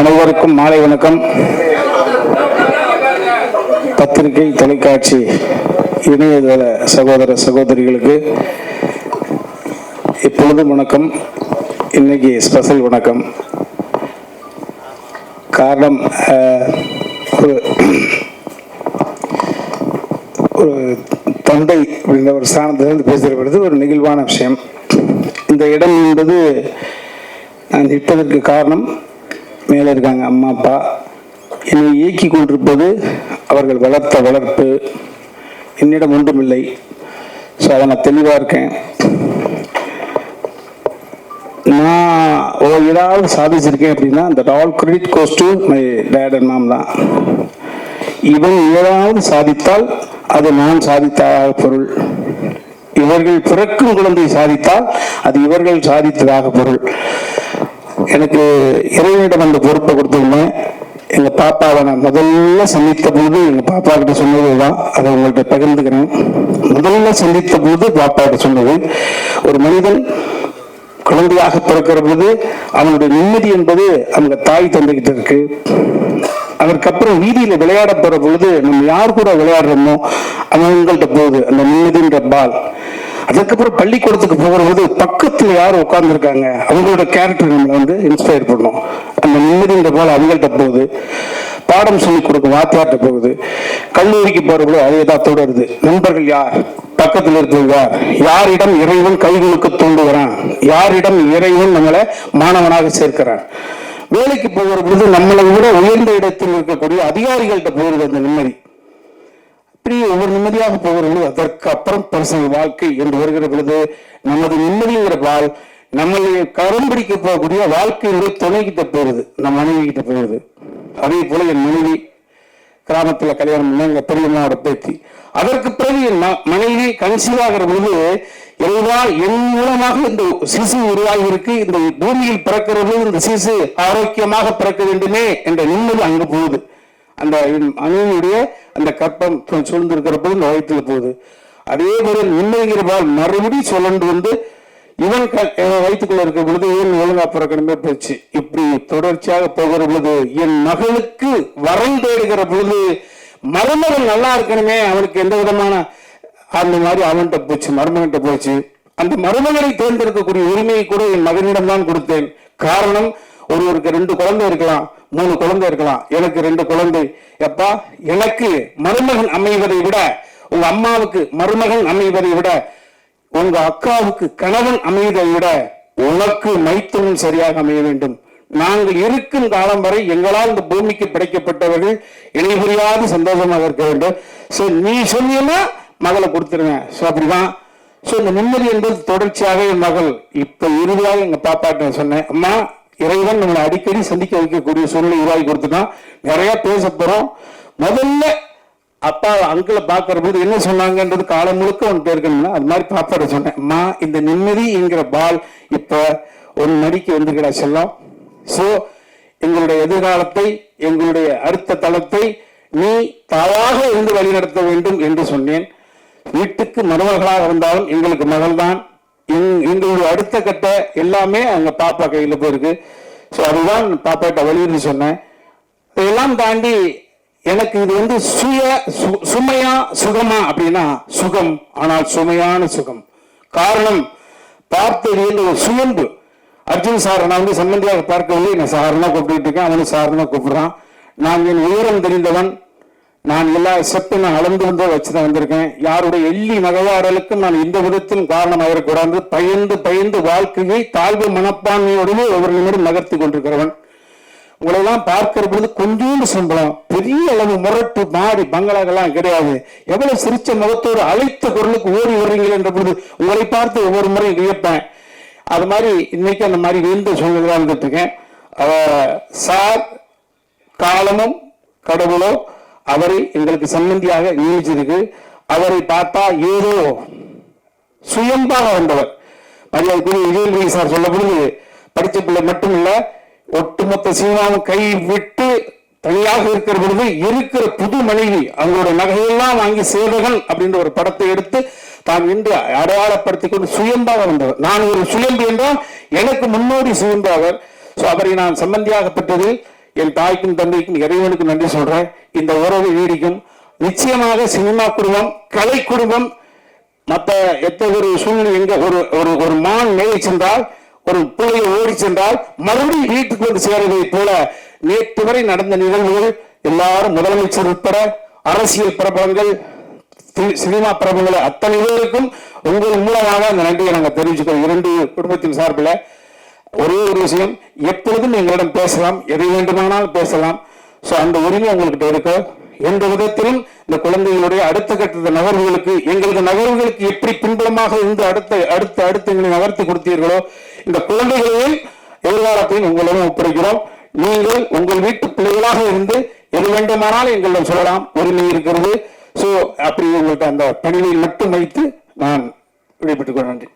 அனைவருக்கும் மாலை வணக்கம். பத்திரிகை தொலைக்காட்சி இணையதள சகோதர சகோதரிகளுக்கு இப்பொழுதும் வணக்கம். இன்னைக்கு ஸ்பெஷல் வணக்கம். காரணம் ஒரு ஒரு தொண்டை அப்படின்ற ஒரு ஸ்தானத்திலிருந்து பேசுகிறது ஒரு நெகிழ்வான விஷயம். இந்த இடம் என்பது நான் நிற்பதற்கு காரணம் மேலே இருக்காங்க அம்மா அப்பா. என்னை இயக்கி கொண்டிருப்பது அவர்கள் வளர்த்த வளர்ப்பு. என்னிடம் ஒன்றுமில்லை. ஸோ அதை நான் தெளிவாக இருக்கேன். நான் ஏதாவது சாதிச்சிருக்கேன் அப்படின்னா that all credit goes to my dad and mom தான். இவன் ஏதாவது சாதித்தால் அது நான் சாதித்ததாக பொருள். இவர்கள் பிறக்கும் குழந்தை சாதித்தால் அது இவர்கள் சாதித்ததாக பொருள். எனக்கு இறைவனிடம் அந்த பொறுப்பை கொடுத்துருந்தேன் எங்கள் பாப்பாவை நான் முதல்ல சந்தித்த போது எங்கள் பாப்பா கிட்ட சொன்னது தான் அதை உங்கள்கிட்ட பகிர்ந்துக்கிறேன். முதல்ல சந்தித்த போது பாப்பா கிட்ட சொன்னது ஒரு மனிதன் குழந்தையாக பிறக்கிற போது அவனுடைய நிம்மதி என்பது அவங்க தாய் தந்துக்கிட்டு இருக்கு. அதற்கப்புறம் வீதியில் விளையாட போற பொழுது நம்ம யார் கூட விளையாடுறோமோ அவங்கள்ட்ட போகுது. அந்த நிம்மதின்ற பால். அதுக்கப்புறம் பள்ளிக்கூடத்துக்கு போகிற போது பக்கத்துல யார் உட்கார்ந்துருக்காங்க. அவங்களோட கேரக்டர் நம்மளை வந்து இன்ஸ்பயர் பண்ணும். அந்த நிம்மதின்ற போல் அவங்கள்ட்ட போகுது. பாடம் சொல்லி கொடுக்கும் வாத்தியார்ட்ட போகுது. கல்லூரிக்கு போகிறவங்களோ அதே தான் தொடருது. நண்பர்கள் யார்? பக்கத்தில் இருக்கிறவங்க யாரிடம் இறைவன் கைகளுக்கு தூண்டுகிறான்? யாரிடம் இறைவன் நம்மளை மாணவனாக சேர்க்கிறான்? வேலைக்கு போகிற பொழுது நம்மளை விட உயர்ந்த இடத்தில் இருக்கக்கூடிய அதிகாரிகள்கிட்ட போகிறது அந்த நிம்மதி. இப்படி ஒவ்வொரு நிம்மதியாக போகிறது அதற்கு அப்புறம் பர்சனல் வாழ்க்கை என்று வருகிற பொழுது நமது நிம்மதிங்கிற பால் நம்மளை கரம் பிடிக்க போகக்கூடிய வாழ்க்கையினுடைய துணை கிட்ட போகுது நம்ம மனைவி கிட்ட போகுது அதே போல என் மனைவி கிராமத்தில் கல்யாணம் பண்ண எங்க பெரியம்மாவோட பேத்தி. அதற்கு பிறகு என் மனைவி கன்சீவ் ஆகிற பொழுது எல்லா என் மூலமாக இந்த சிசு உருவாகி இருக்கு இந்த பூமியில் பிறக்கிறது இந்த சிசு ஆரோக்கியமாக பிறக்க வேண்டுமே என்ற நிம்மதி அங்கு போகுது. அந்த மனைவியுடைய அந்த கற்பம் சூழ்ந்திருக்கிற போது இந்த போகுது. அதே போல நிம்மதிங்கிற பால் மறுபடியும் சொல்லண்டு வந்து இவன் க- என் வயிற்றுக்குள்ள இருக்கிற பொழுது ஏன் ஒழுங்கா பிறக்கணுமே? போச்சு. இப்படி தொடர்ச்சியாக போகிற பொழுது என் மகளுக்கு வரம் தேடுகிற பொழுது மருமகன் நல்லா இருக்கணுமே அவனுக்கு எந்த விதமான அந்த மாதிரி அவன்கிட்ட போச்சு மருமகன்கிட்ட போச்சு. அந்த மருமகனை தேர்ந்தெடுக்கக்கூடிய உரிமையை கூட என் மகனிடம் தான் கொடுத்தேன். காரணம் ஒருவருக்கு ரெண்டு குழந்தை இருக்கலாம் மூணு குழந்தை இருக்கலாம். எனக்கு ரெண்டு குழந்தை. எப்பா எனக்கு மருமகன் அமைவதை விட உங்க அம்மாவுக்கு மருமகன் அமைவதை விட உங்க அக்காவுக்கு கணவன் அமைவதை விட உனக்கு மைத்துனன் சரியாக அமைய வேண்டும். நாங்கள் இருக்கும் காலம் வரை எங்களால் இந்த பூமிக்கு படைக்கப்பட்டவர்கள் இணைபுரியாது சந்தோஷமாக இருக்க வேண்டும். சோ நீ சொன்னீங்கன்னா மகளை கொடுத்துருங்க சோ அப்படிதான். சோ இந்த நிம்மதி என்பது தொடர்ச்சியாக என் மகள் இப்ப இறுதியாக எங்க பாப்பாட்ட சொன்னேன் அம்மா இறைவன் நம்மளை அடிக்கடி சந்திக்க வைக்கக்கூடிய சூழ்நிலை உருவாகி கொடுத்துட்டான் நிறைய பேச போறோம் முதல்ல அப்பா அங்கிளை பார்க்குற போது என்ன சொன்னாங்கன்றது காலம் முழுக்க ஒன்று இருக்கணும்னா அது மாதிரி பாப்பாட சொன்னேன். அம்மா இந்த நிம்மதி என்கிற பால் இப்ப ஒரு நடிக்கு வந்துருக்கடா செல்லம். சோ எங்களுடைய எதிர்காலத்தை எங்களுடைய அடுத்த தளத்தை நீ தாயாக இருந்து வழிநடத்த வேண்டும் என்று சொன்னேன். வீட்டுக்கு மருமகளாக இருந்தாலும் எங்களுக்கு மகள்தான். எங்களுடைய அடுத்த கட்ட எல்லாமே அங்க பாப்பா கையில போயிருக்கு. ஸோ அதுதான் பாப்பாட்ட வலியுறுத்தி சொன்னேன். இதெல்லாம் தாண்டி எனக்கு இது வந்து சுய சு- சுமையா சுகமா அப்படின்னா சுகம். ஆனால் சுமையான சுகம். காரணம் பார்த்தது ஒரு சுயம்பு. அர்ஜுன் சார் நான் வந்து சம்பந்தியாக பார்க்கவில்லை. நான் சாரனா கூப்பிட்டு இருக்கேன். அவனும் சாரனா கூப்பிடுறான். நான் என் உயரம் தெரிந்தவன். நான் எல்லா ஸ்டெப்பும் நான் அளந்து வந்து வச்சுதான் வந்திருக்கேன். யாருடைய எள்ளி நகையாடலுக்கும் நான் இந்த விதத்திலும் காரணமாக கூடாது பயந்து பயந்து வாழ்க்கையை தாழ்வு மனப்பான்மையோடவே ஒவ்வொரு நிமிடம் நகர்த்தி கொண்டிருக்கிறவன். உங்களெல்லாம் பார்க்கிற பொழுது கொஞ்சோண்டு சம்பளம் பெரிய அளவு முரட்டு மாடி பங்களாக்கெல்லாம் கிடையாது. எவ்வளவு சிரிச்ச முகத்தோடு அழைத்த குரலுக்கு ஓடி வர்றீங்கள் என்ற பொழுது உங்களை பார்த்து ஒவ்வொரு முறையும் வியப்பேன். அது மாதிரி இன்னைக்கு அந்த மாதிரி வீழ்ந்த சூழ்நிலை இருந்துட்டு இருக்கேன். சார் காலமும் கடவுளோ அவரை எங்களுக்கு சம்பந்தியாக நியமிச்சிருக்கு. அவரை பார்த்தா ஏதோ சுயம்பாக வந்தவர். மரியாதைக்குரிய சார் சொல்ல பொழுது படித்த பிள்ளை மட்டும் இல்ல ஒட்டுமொத்த சீனாவும் கை விட்டு தனியாக இருக்கிற பொழுது இருக்கிற புது மனைவி அவங்களோட நகையெல்லாம் வாங்கி சேவகன் அப்படின்ற ஒரு படத்தை எடுத்து தான் இன்று அடையாளப்படுத்திக் கொண்டு சுயம்பாக வந்தவர். நான் ஒரு சுயம்பு என்றால் எனக்கு முன்னோடி சுயம்பாவர் ஸோ அவரை நான் சம்பந்தியாக என் தாய்க்கும் தந்தைக்கும் இறைவனுக்கு நன்றி சொல்றேன். இந்த உறவு நீடிக்கும். நிச்சயமாக சினிமா குடும்பம் கலை குடும்பம் மற்ற எத்தகைய ஒரு சூழ்நிலை எங்க ஒரு ஒரு ஒரு மான் மேய் சென்றால் ஒரு பிள்ளையை ஓடி சென்றால் மறுபடியும் வீட்டுக்கு வந்து சேர்வதை போல நேற்று வரை நடந்த நிகழ்வுகள் எல்லாரும் முதலமைச்சர் உட்பட அரசியல் பிரபலங்கள் சி- சினிமா பிரபலங்கள் அத்தனை பேருக்கும் உங்கள் மூலமாக அந்த நன்றியை நாங்கள் தெரிவிச்சுக்கிறோம். இரண்டு குடும்பத்தின் சார்பில் ஒரே ஒரு விஷயம் எப்பொழுதும் எங்களிடம் பேசலாம் எதை வேண்டுமானாலும் பேசலாம். ஸோ அந்த உரிமை உங்கள்கிட்ட இருக்க? எந்த விதத்திலும் இந்த குழந்தைகளுடைய அடுத்த கட்ட நகர்வுகளுக்கு எங்களது நகர்வுகளுக்கு எப்படி பின்புலமாக இருந்து அடுத்த அடுத்த அடுத்து எங்களை நகர்த்தி கொடுத்தீர்களோ இந்த குழந்தைகளையும் எதிர்காலத்தையும் உங்களிடம் ஒப்படைக்கிறோம் நீங்கள் உங்கள் வீட்டு பிள்ளைகளாக இருந்து எது வேண்டுமானாலும் எங்களிடம் சொல்லலாம். உரிமை இருக்கிறது. ஸோ அப்படி உங்கள்கிட்ட அந்த பணியை மட்டும் வைத்து நான் விடைபெற்றுக் கொள்ள நன்றி.